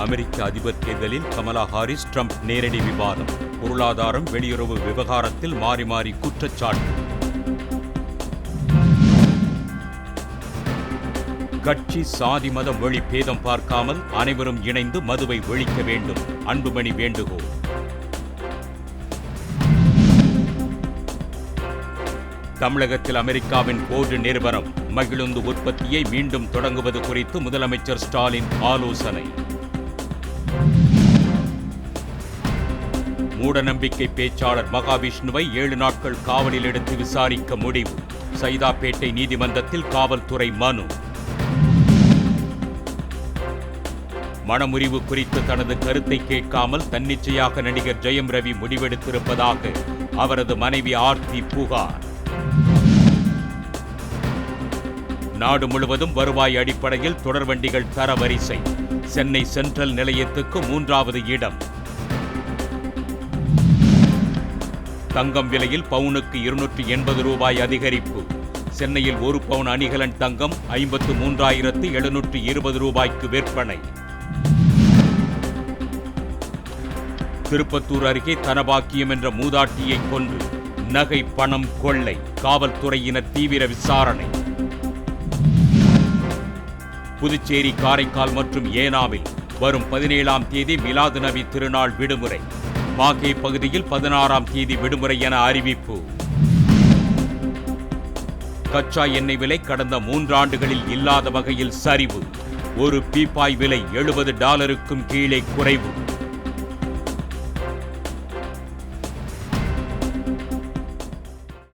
அமெரிக்க அதிபர் தேர்தலில் Kamala Harris Trump நேரடி விவாதம் பொருளாதாரம் வெளியுறவு விவகாரத்தில் மாறி மாறி குற்றச்சாட்டு. கட்சி சாதி மத மொழி பேதம் பார்க்காமல் அனைவரும் இணைந்து மதுவை ஒழிக்க வேண்டும். அன்புமணி வேண்டுகோள். தமிழகத்தில் அமெரிக்காவின் போர்டு நிறுவனம் மகிழுந்து உற்பத்தியை மீண்டும் தொடங்குவது குறித்து முதலமைச்சர் ஸ்டாலின் ஆலோசனை. மூடநம்பிக்கை பேச்சாளர் மகாவிஷ்ணுவை ஏழு நாட்கள் காவலில் எடுத்து விசாரிக்க முடிவு. சைதாப்பேட்டை நீதிமன்றத்தில் காவல்துறை மனு. மனமுறிவு குறித்து தனது கருத்தை கேட்காமல் தன்னிச்சையாக நடிகர் ஜெயம் ரவி முடிவெடுத்திருப்பதாக அவரது மனைவி ஆர்த்தி புகார். நாடு முழுவதும் வருவாய் அடிப்படையில் தொடர்வண்டிகள் தர வரிசை சென்னை சென்ட்ரல் நிலையத்துக்கு மூன்றாவது இடம். தங்கம் விலையில் பவுனுக்கு இருநூற்றி எண்பது ரூபாய் அதிகரிப்பு. சென்னையில் ஒரு பவுன் அணிகலன் தங்கம் ஐம்பத்து மூன்றாயிரத்து எழுநூற்று இருபது ரூபாய்க்கு விற்பனை. திருப்பத்தூர் அருகே தனபாக்கியம் என்ற மூதாட்டியை கொன்று நகை பணம் கொள்ளை காவல்துறையினர் தீவிர விசாரணை. புதுச்சேரி காரைக்கால் மற்றும் ஏனாமில் வரும் பதினேழாம் தேதி மிலாது நபி திருநாள் விடுமுறை. மாகே பகுதியில் பதினாறாம் தேதி விடுமுறை என அறிவிப்பு. கச்சா எண்ணெய் விலை கடந்த மூன்றாண்டுகளில் இல்லாத வகையில் சரிவு. ஒரு பீப்பாய் விலை எழுபது டாலருக்கும் கீழே குறைவு.